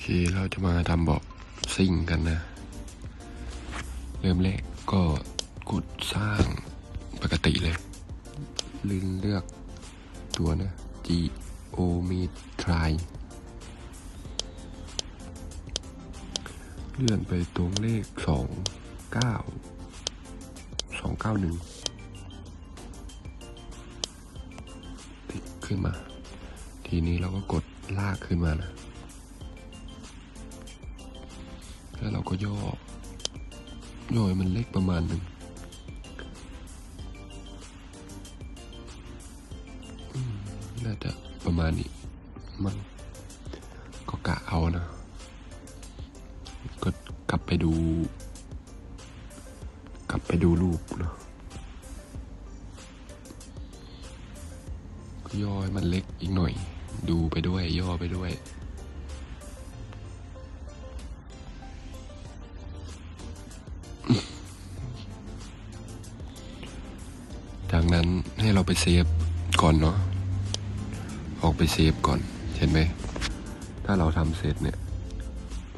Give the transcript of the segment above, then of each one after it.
เคเราจะมาทำเบาะซิ่งกันนะ เริ่มแรกก็กดสร้างปกติเลยลืนเลือกตัวนะ G O M E Try เลื่อนไปตรงเลขสองเก้าสองเก้าหนึ่งติ๊กขึ้นมา ทีนี้เราก็กดลากขึ้นมานะ แล้วเราก็ย่อย่อยมันเล็กประมาณหนึ่งน่าจะประมาณนี้มันก็กะเอานะ ให้เราไปเซฟก่อนเนาะออกไปเซฟก่อน เห็นไหม ถ้าเราทำเสร็จเนี่ย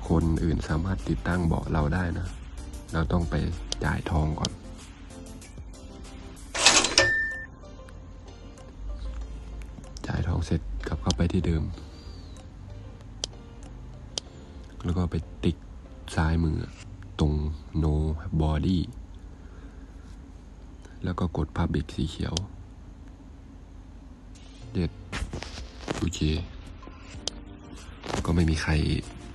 คนอื่นสามารถติดตั้งเบาะเราได้นะ เราต้องไปจ่ายทองก่อน จ่ายทองเสร็จกลับเข้าไปที่เดิม แล้วก็ไปติ๊กซ้ายมือตรง no body แล้วก็กด Public สีเขียว เด็ดโอเค ก็ไม่มีใคร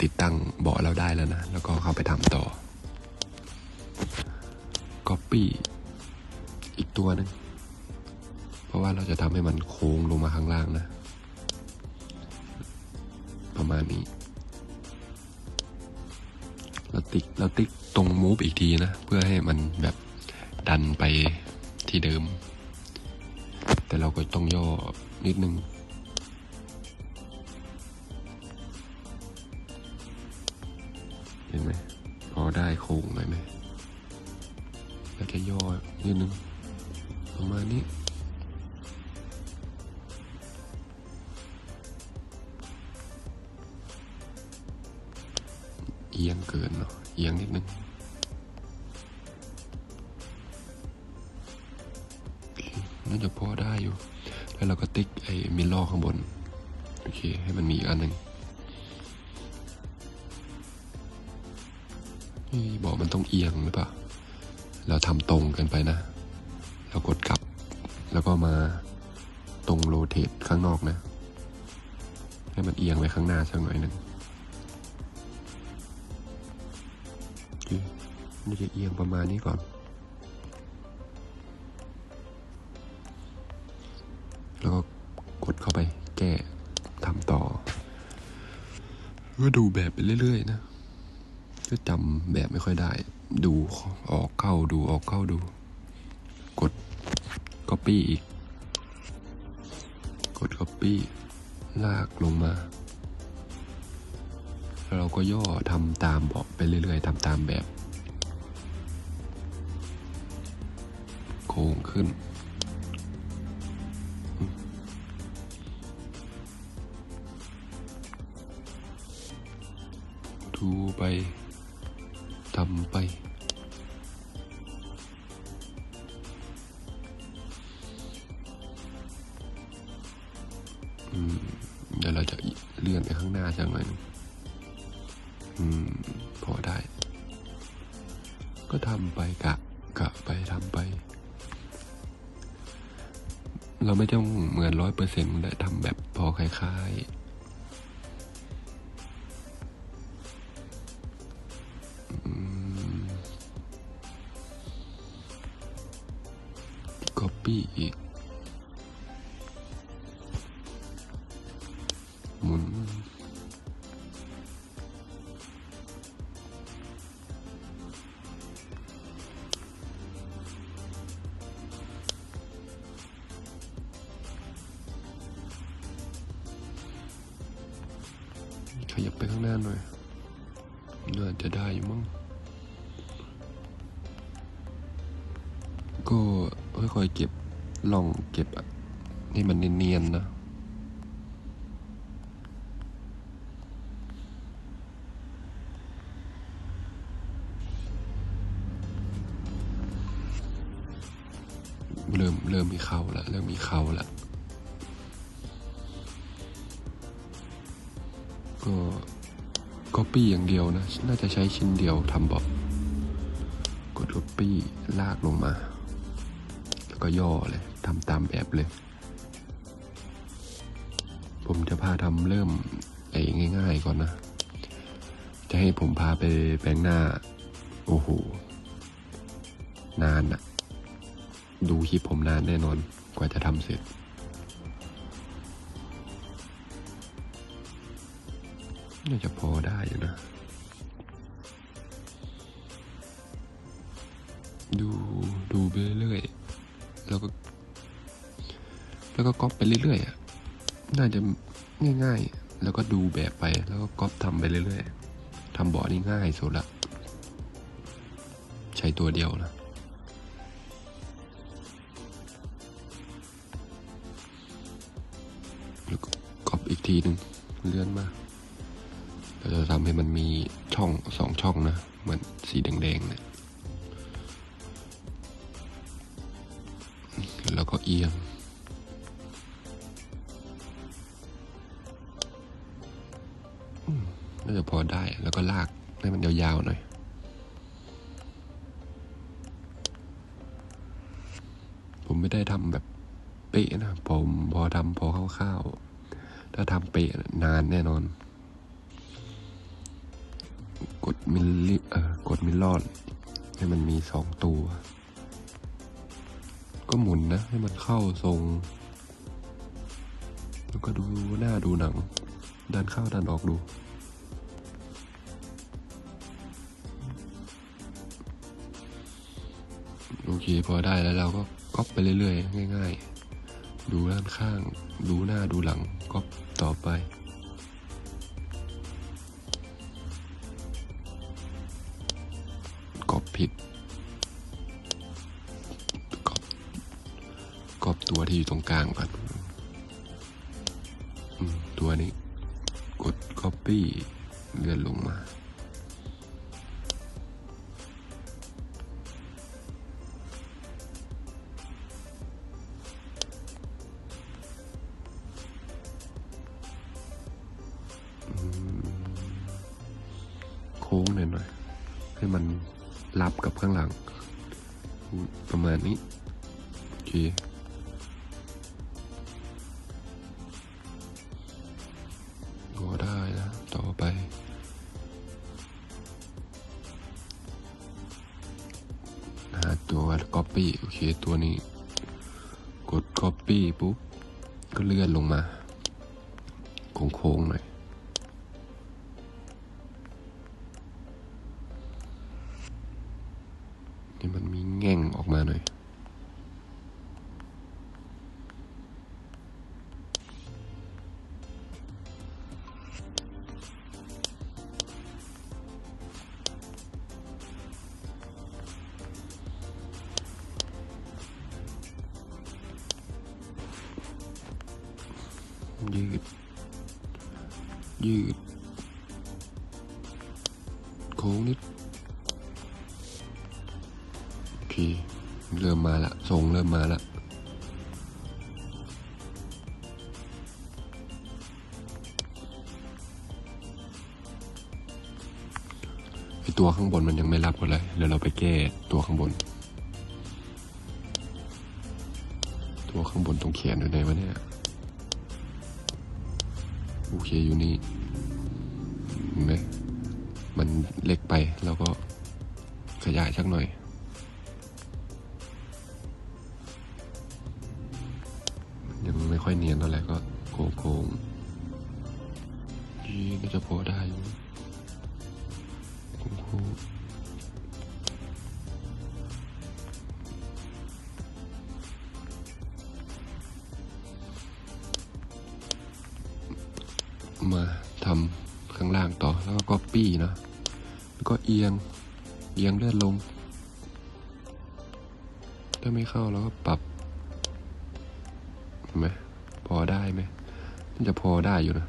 ติดตั้งเบาะเราได้แล้วนะ แล้วก็เข้าไปทำต่อ Copy อีกตัวหนึง เพราะว่าเราจะทำให้มันโค้งลงมาข้างล่างนะ ประมาณนี้ เราติ๊กเราติ๊กตรงมูฟอีกทีนะ เพื่อให้มันแบบดันไปที่เดิม แต่เราก็ต้องย่อนิดนึงเห็นไหมพอได้โค้งหน่อยไหมแล้วจะย่อนิดนึงประมาณนี้เอียงเกินเนาะเอียงนิดนึง น่าจะพอได้อยู่ แล้วเราก็ติ๊กไอ้มิลลอข้างบน โอเค ให้มันมีอีกอันหนึ่งนี่บอกมันต้องเอียงหรือเปล่า เราทำตรงกันไปนะ เรากดกลับ แล้วก็มาตรงโรเทตข้างนอกนะ ให้มันเอียงไปข้างหน้าสักหน่อยหนึ่งโอเคนี่จะเอียงประมาณนี้ก่อน กดเข้าไปแก้ทำต่อ ก็ดูแบบไปเรื่อยๆนะก็จำแบบไม่ค่อยได้ ดูออกเข้าดูออกเข้าดู กด Copy อีก กด Copy ลากลงมาแล้วเราก็ย่อทำตามบอกไปเรื่อยๆทำตามแบบ โค้งขึ้น ดูไปทำไปอืมเดี๋ยวเราจะเลื่อนไปข้างหน้าสักหน่อยหนึ่งอืม พอได้ ก็ทำไปกะ กะไปทำไป เราไม่ต้องเหมือนร้อยเปอร์เซ็นต์แต่ทำแบบพอคล้ายๆ Copy อีก หมุน ขยับไปข้างหน้าหน่อย น่าจะได้อยู่มั้งก็ค่อยๆเก็บ ลองเก็บนี่มันเนียนๆนะเริ่มเริ่มมีเขาละเริ่มมีเขาละก็ก็ปี้อย่างเดียวนะ น่าจะใช้ชิ้นเดียวทำบอก กดพปี้ลากลงมา ก็ย่อเลยทำตามแบบเลย ผมจะพาทำเริ่มไอ้ง่ายๆก่อนนะ จะให้ผมพาไปแปลงหน้า โอ้โห นานอะดูคลิปผมนานแน่นอนกว่าจะทำเสร็จน่าจะพอได้อยู่นะ ดู ดูไปเรื่อย แล้วก็ แล้วก็ก๊อปไปเรื่อยๆอะน่าจะง่ายๆ แล้วก็ดูแบบไป แล้วก็ก๊อปทำไปเรื่อยๆทำบ่อร์ดนี่ง่ายสุดละใช้ตัวเดียวนะแล้วก็ก๊อปอีกทีหนึ่งเลื่อนมาเราจะทำให้มันมีช่องสองช่องนะ เหมือนสีแดงๆเนี่ย แล้วก็เอียง น่าจะพอได้ แล้วก็ลากให้มันยาวๆหน่อย ผมไม่ได้ทำแบบเป๊ะนะ ผมพอทำพอคร่าวๆ ถ้าทำเป๊ะนานแน่นอน กดมิลลิเอ่อกดมิลลอนให้มันมีสองตัว ก็หมุนนะ ให้มันเข้าทรง แล้วก็ดูหน้าดูหนัง ดันเข้าดันออกดู โอเคพอได้แล้วเราก็ก๊อปไปเรื่อยๆ ง่าย ๆ ดูด้านข้าง ดูหน้าดูหลังก๊อปต่อไปก๊อปผิด ที่อยู่ตรงกลางก่อนตัวนี้ กด Copy เลื่อนลงมาโค้งหน่อยหน่อยให้มันรับกับข้างหลัง ประมาณนี้ โอเค คตัวนี้ กด Copy ปุ๊บ ก็เลื่อนลงมา โค้งๆหน่อย เค เริ่มมาละทรงเริ่มมาละไอตัวข้างบนมันยังไม่รับกันเลยเดี๋ยวเราไปแก้ตัวข้างบน ตัวข้างบนตรงแขนอยู่ไหนวะเนี่ย โอเคอยู่นี่เห็นไหมมันเล็กไป แล้วก็ขยายสักหน่อย ค่อยเนียนเท่าไหร่ก็โค้งโค้งๆยีน่าจะพอได้อยู่โค้งโค้งมาทำข้างล่างต่อแล้วก็ก๊อปปี้นะแล้วก็เอียงเอียงเลื่อนลง ถ้าไม่เข้าเราก็ปรับเห็นไหม พอได้ไหมน่าจะพอได้อยู่นะ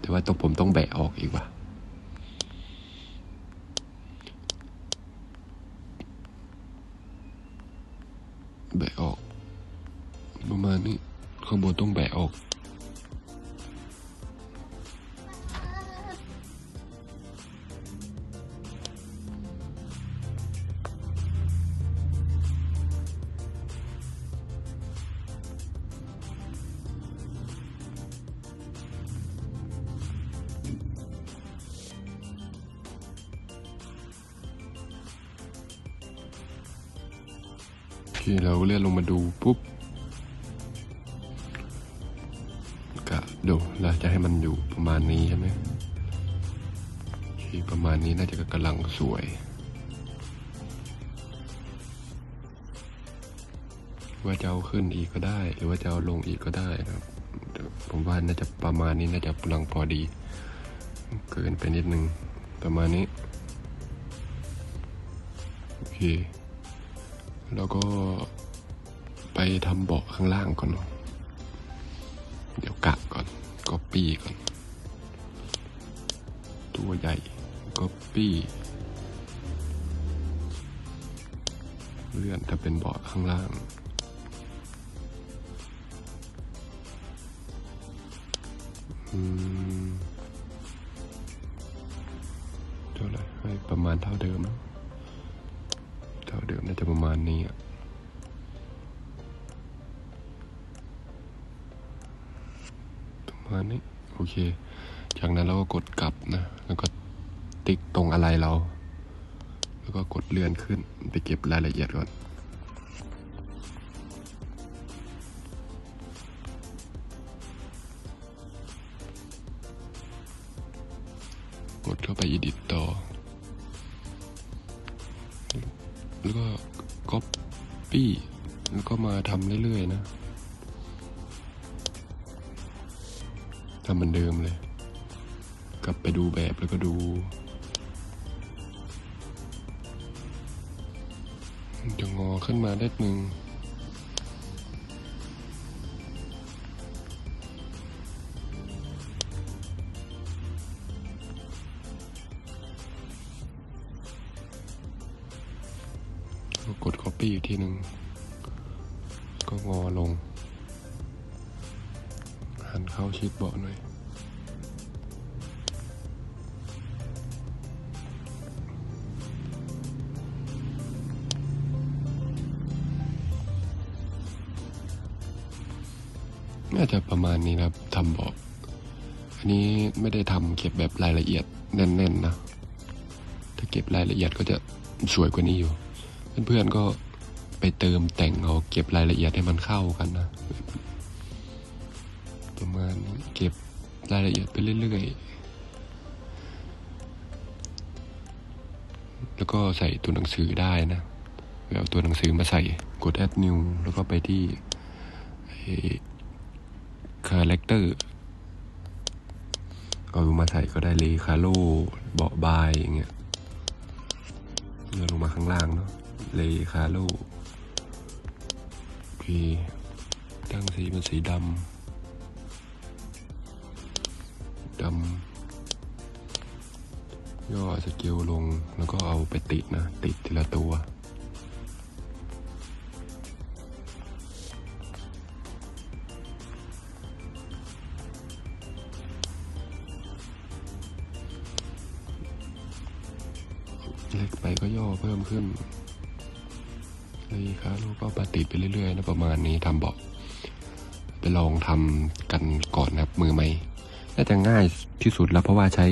แต่ว่าต้องผมต้องแบะออกอีกว่ะ เคเราเลื่อนลงมาดูปุ๊บกะดูเราจะให้มันอยู่ประมาณนี้ใช่ไหมโอเคประมาณนี้น่าจะกำลังสวย ว่าจะเอาขึ้นอีกก็ได้ หรือว่าจะเอาลงอีกก็ได้นะครับผมว่าน่าจะประมาณนี้น่าจะกำลังพอดี เกินไปนิดนึงประมาณนี้โอเค แล้วก็ไปทำเบาะข้างล่างก่อน เดี๋ยวกะก่อนก็ปี้ก่อน ตัวใหญ่ก็ปี้เลื่อนถ้าเป็นเบาะข้างล่าง อืมเท่าไหร่ให้ประมาณเท่าเดิมนะ ดิมน่าจะประมาณนี้อะประมาณนี้โอเค จากนั้นเราก็กดกลับนะ แล้วก็ติ๊กตรงอะไรเรา แล้วก็กดเลื่อนขึ้นไปเก็บรายละเอียดก่อนกดเข้าไป edit ต่อ แล้วก็ก๊อปปี้แล้วก็มาทำเรื่อยๆนะทำเหมือนเดิมเลย กลับไปดูแบบแล้วก็ดูมันจะงอขึ้นมาได้หนึ่ง ก็กด Copy อีกทีหนึ่ง ก็งอลง หันเข้าชิดเบาะหน่อย น่าจะประมาณนี้นะครับทำเบาะอันนี้ไม่ได้ทำเก็บแบบรายละเอียดแน่นๆนะ ถ้าเก็บรายละเอียดก็จะสวยกว่านี้อยู่ เพื่อนๆก็ไปเติมแต่งเอาเก็บรายละเอียดให้มันเข้ากันนะ ประมาณเก็บรายละเอียดไปเรื่อยๆ แล้วก็ใส่ตัวหนังสือได้นะเอาตัวหนังสือมาใส่กด add new แล้วก็ไปที่คาแรคเตอร์เอามาใส่ก็ได้เลยคาโลเบาะบายอย่างเงี้ยเลื่อนลงมาข้างล่างเนาะ เลคาโลโอเค ตั้งสีเป็นสีดำ ดำ ย่อสเกลลง แล้วก็เอาไปติดนะ ติดทีละตัวเล็กไปก็ย่อเพิ่มขึ้น เลยครับแล้วก็ปฏิดไปเรื่อยๆนะประมาณนี้ทำเบาะไปลองทำกันก่อนนะครับมือใหม่น่าจะง่ายที่สุดแล้วเพราะว่าใช้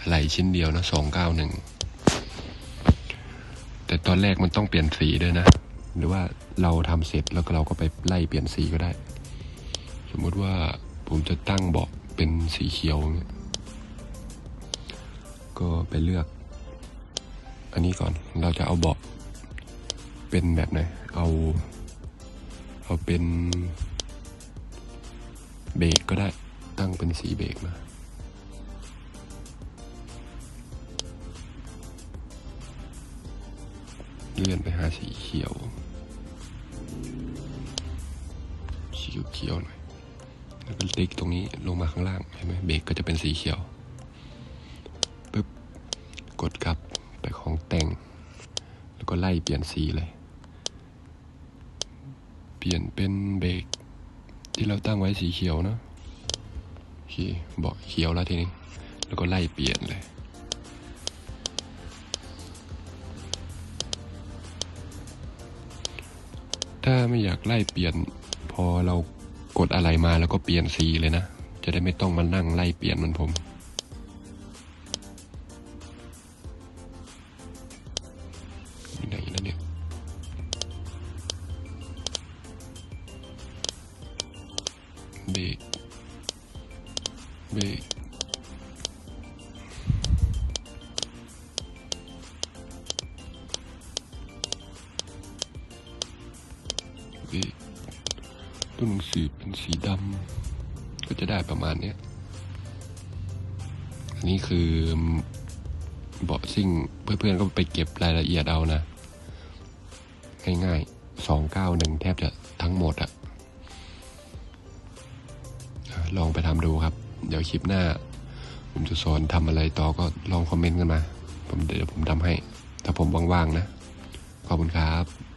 อะไรชิ้นเดียวนะสองเก้าหนึ่งแต่ตอนแรกมันต้องเปลี่ยนสีด้วยนะ หรือว่าเราทำเสร็จแล้วเราก็ไปไล่เปลี่ยนสีก็ได้ สมมุติว่าผมจะตั้งเบาะเป็นสีเขียวเงี้ยก็ไปเลือก อันนี้ก่อนเราจะเอาเบาะ เป็นแบบไหน เอา เอาเป็นเบรกก็ได้ ตั้งเป็นสีเบรกมาเลื่อนไปหาสีเขียวสีเขียวหน่อย แล้วก็ติ๊กตรงนี้ลงมาข้างล่างเห็นไหมเบรกก็จะเป็นสีเขียวปึ๊บ กดกลับไปของแต่ง แล้วก็ไล่เปลี่ยนสีเลย ลี่ยนเป็นเบรกที่เราตั้งไว้สีเขียวนะโอเคบอกเขียวแล้วทีนี้ แล้วก็ไล่เปลี่ยนเลยถ้าไม่อยากไล่เปลี่ยน พอเรากดอะไรมาแล้วก็เปลี่ยนสีเลยนะ จะได้ไม่ต้องมานั่งไล่เปลี่ยนมือนผม จะได้ประมาณเนี้ยอันนี้คือเบาะซิ่งเพื่อนๆก็ไปเก็บรายละเอียดเอานะ ง่ายๆสองเก้าหนึ่งแทบจะทั้งหมดอะอะลองไปทำดูครับ เดี๋ยวคลิปหน้า ผมจะสอนทำอะไรต่อก็ลองคอมเมนต์กันมา ผมเดี๋ยวผมทำให้ ถ้าผมว่างๆนะ ขอบคุณครับ